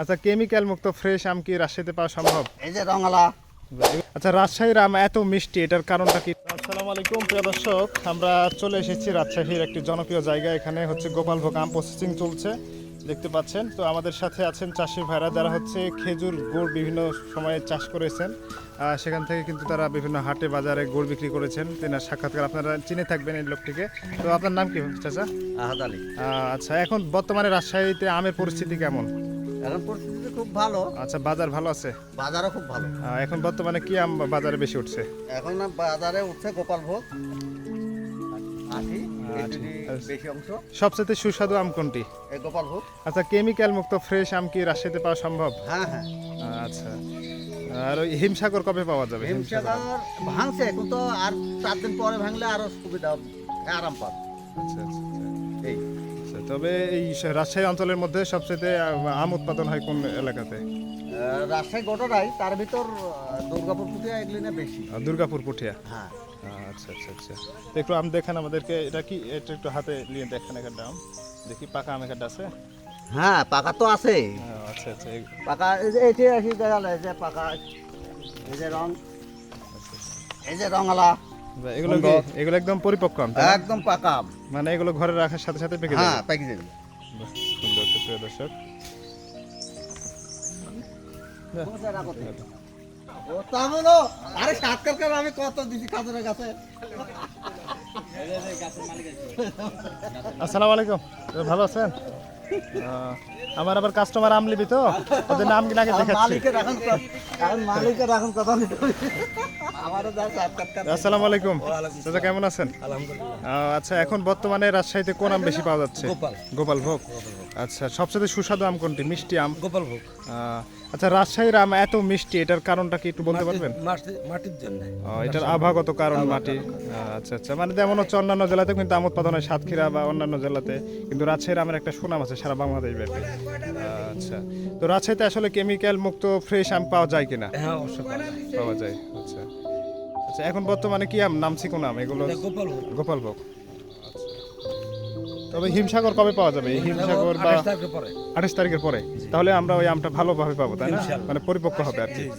আচ্ছা কেমিক্যাল মুক্ত ফ্রেশ আম কি রাজশাহীতে পাওয়া সম্ভব? এই যে রঙালা। আচ্ছা রাজশাহীর আম এত মিষ্টি এটার কারণটা কি? আসসালামু আলাইকুম প্রিয় দর্শক আমরা চলে এসেছি রাজশাহীর একটি জনপ্রিয় জায়গা এখানে হচ্ছে গোপালভোগ আম প্রসেসিং চলছে দেখতে পাচ্ছেন। তো আমাদের সাথে আছেন চাষি ভাইরা যারা হচ্ছে খেজুর গুড় বিভিন্ন সময়ে চাষ করেছেন। সেখান থেকে কিন্তু তারা বিভিন্ন হাটে বাজারে গুড় বিক্রি করেছেন। তেনার সাক্ষাৎকার আপনারা চিনে থাকবেন এই লোকটিকে। তো আপনার নাম কি চাচা? আহাদ আলী। আচ্ছা এখন বর্তমানে রাজশাহীতে আমের পরিস্থিতি কেমন? এখন পরিস্থিতি খুব ভালো। আচ্ছা বাজার ভালো আছে? বাজারও খুব ভালো। এখন বর্তমানে কি আম বাজারে বেশি উঠছে? এখন বাজারে উঠছে গোপাল ভোগ আশি এই আশি। দুটি বেশি অংশ। সবচেয়ে সুস্বাদু আম কোনটি? এই গোপাল আচ্ছা কেমিক্যাল মুক্ত ফ্রেশ আম কি রাজশাহীতে পাওয়া সম্ভব? হ্যাঁ হ্যাঁ। আচ্ছা। আর ওই হিমসাগর কবে পাওয়া যাবে? হিমসাগর। ভাঙছে কিন্তু আর চার দিন পরে ভাঙলে আরও সুবিধা হবে আরাম পাবে। আচ্ছা আচ্ছা আচ্ছা। এই। আচ্ছা, তবে এই রাজশাহী অঞ্চলের মধ্যে সবচেয়ে আম উৎপাদন হয় কোন এলাকাতে? রাজশাহী গোটাটাই তার ভিতর দুর্গাপুর পুটিয়া এগুলি না বেশি। দুর্গাপুর পুঠিয়া? হ্যাঁ। আচ্ছা আচ্ছা আচ্ছা। তো একটু আম দেখেন আমাদেরকে এটা কি এটা একটু হাতে নিয়ে দেখেন একটা আম। দেখি পাকা আম একটা আছে? হ্যাঁ পাকা তো আছে। আচ্ছা আচ্ছা পাকা এই যে এটি আসি এই যে পাকা। এই যে রং। এই যে রঙালা। এগুলো কি? এগুলো একদম পরিপক্ক আম একদম পাকা আম। মানে এগুলো ঘরে রাখার সাথে সাথে পেকে হ্যাঁ পেকে যাবে। সুন্দর তো প্রিয় দর্শক। আরে সাতকার কার আমি কত দিছি কাজের কাছে? আসসালামু আলাইকুম। ভালো আছেন? আমার আবার কাস্টমার আম লিবি তো? ওদের নাম কি দেখাচ্ছি। মালিকের এখন এখন মালিকের এখন কথা আমারও আসসালামু আলাইকুম। দাদা কেমন আছেন? আহ, আচ্ছা এখন বর্তমানে রাজশাহীতে কোন আম বেশি পাওয়া যাচ্ছে? গোপাল। গোপাল ভোগ? আচ্ছা সবচেয়ে সুস্বাদু আম কোনটি? মিষ্টি আম? গোপাল ভোগ। আচ্ছা রাজশাহীর আম এত মিষ্টি এটার কারণটা কি একটু বলতে পারবেন? মাটির জন্য। এটার আভাগত কারণ মাটি। আচ্ছা আচ্ছা। মানে যেমন হচ্ছে অন্যান্য জেলাতে কিন্তু আম উৎপাদন হয় সাতক্ষীরা বা অন্যান্য জেলাতে কিন্তু রাজশাহীর আমের একটা সুনাম আছে সারা বাংলাদেশ ব্যাপী। আচ্ছা। তো রাজশাহীতে আসলে কেমিক্যাল মুক্ত ফ্রেশ আম পাওয়া যায় কিনা? হ্যাঁ অবশ্যই পাওয়া যায়। আচ্ছা। আচ্ছা এখন বর্তমানে কি আম? নামছি কোন আম এগুলো গোপালভোগ। গোপাল তবে হিমসাগর কবে পাওয়া যাবে? হিমসাগর বা আঠাশ তারিখের পরে। আঠাশ তারিখের পরে। তাহলে আমরা ওই আমটা ভালোভাবে পাবো তাই না? মানে পরিপক্ক হবে আর কি।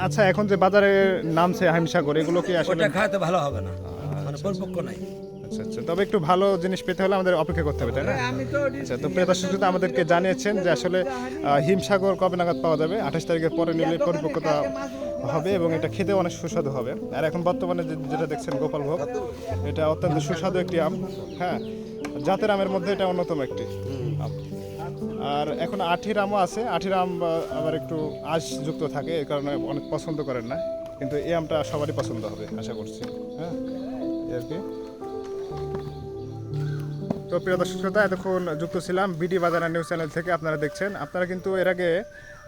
আচ্ছা এখন যে বাজারে নামছে হিমসাগর এগুলো কি আসলে খাওয়াতে ভালো হবে না। মানে পরিপক্ক নাই। আচ্ছা আচ্ছা। তবে একটু ভালো জিনিস পেতে হলে আমাদের অপেক্ষা করতে হবে তাই না? আচ্ছা তো প্রিয় দর্শক শ্রোতা আমাদেরকে জানিয়েছেন যে আসলে হিমসাগর কবে নাগাদ পাওয়া যাবে? আঠাশ তারিখের পরে নিলে পরিপক্কতা হবে এবং এটা খেতে অনেক সুস্বাদু হবে। আর এখন বর্তমানে যে- যেটা দেখছেন গোপাল ভোগ এটা অত্যন্ত সুস্বাদু একটি আম। হ্যাঁ জাতের আমের মধ্যে এটা অন্যতম একটি আর এখন আঠির আমও আছে। আঠির আম আবার একটু আঁশ যুক্ত থাকে, এই কারণে অনেক পছন্দ করেন না। কিন্তু এই আমটা সবারই পছন্দ হবে, আশা করছি। হ্যাঁ আর কি। তো প্রিয় দর্শক শ্রোতা, এতক্ষণ যুক্ত ছিলাম বিডি বাজার নিউজ চ্যানেল থেকে। আপনারা দেখছেন, আপনারা কিন্তু এর আগে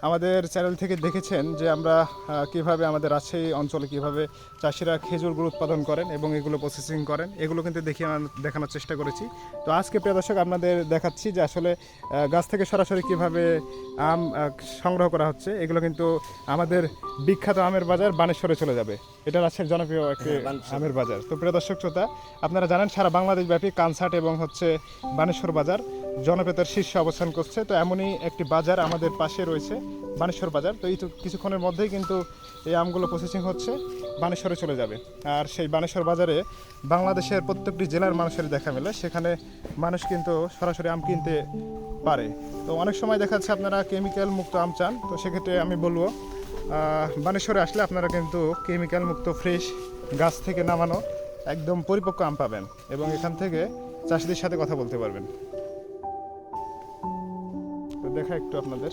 আমাদের চ্যানেল থেকে দেখেছেন যে আমরা কীভাবে আমাদের রাজশাহী অঞ্চলে কীভাবে চাষিরা খেজুর গুড় উৎপাদন করেন এবং এগুলো প্রসেসিং করেন এগুলো কিন্তু দেখিয়ে দেখানোর চেষ্টা করেছি। তো আজকে প্রিয় দর্শক আপনাদের দেখাচ্ছি যে আসলে গাছ থেকে সরাসরি কীভাবে আম সংগ্রহ করা হচ্ছে। এগুলো কিন্তু আমাদের বিখ্যাত আমের বাজার বানেশ্বরে চলে যাবে। এটা রাজশাহীর জনপ্রিয় একটি আমের বাজার। তো প্রিয় দর্শক শ্রোতা আপনারা জানেন সারা বাংলাদেশ ব্যাপী কানসার্ট এবং হচ্ছে বানেশ্বর বাজার। জনপ্রিয়তার শীর্ষে অবস্থান করছে। তো এমনই একটি বাজার আমাদের পাশে রয়েছে, বানেশ্বর বাজার। তো এই তো কিছুক্ষণের মধ্যেই কিন্তু এই আমগুলো প্রসেসিং হচ্ছে, বানেশ্বরে চলে যাবে। আর সেই বানেশ্বর বাজারে বাংলাদেশের প্রত্যেকটি জেলার মানুষের দেখা মেলে। সেখানে মানুষ কিন্তু সরাসরি আম কিনতে পারে। তো অনেক সময় দেখা যাচ্ছে আপনারা কেমিক্যাল মুক্ত আম চান, তো সেক্ষেত্রে আমি বলব বানেশ্বরে আসলে আপনারা কিন্তু কেমিক্যাল মুক্ত ফ্রেশ গাছ থেকে নামানো একদম পরিপক্ক আম পাবেন এবং এখান থেকে চাষিদের সাথে কথা বলতে পারবেন। দেখা একটু আপনাদের।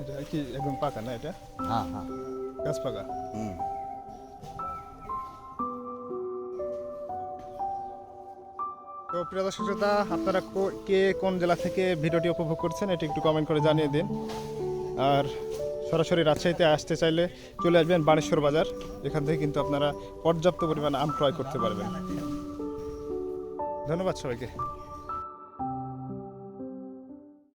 এটা কি একদম পাকা না এটা? হ্যাঁ হ্যাঁ। গাছ পাকা? হুম। তো প্রিয় দর্শক শ্রোতা আপনারা কো- কে কোন জেলা থেকে ভিডিওটি উপভোগ করছেন এটি একটু কমেন্ট করে জানিয়ে দিন। আর সরাসরি রাজশাহীতে আসতে চাইলে চলে আসবেন বানেশ্বর বাজার। এখান থেকে কিন্তু আপনারা পর্যাপ্ত পরিমাণ আম ক্রয় করতে পারবেন। ধন্যবাদ সবাইকে।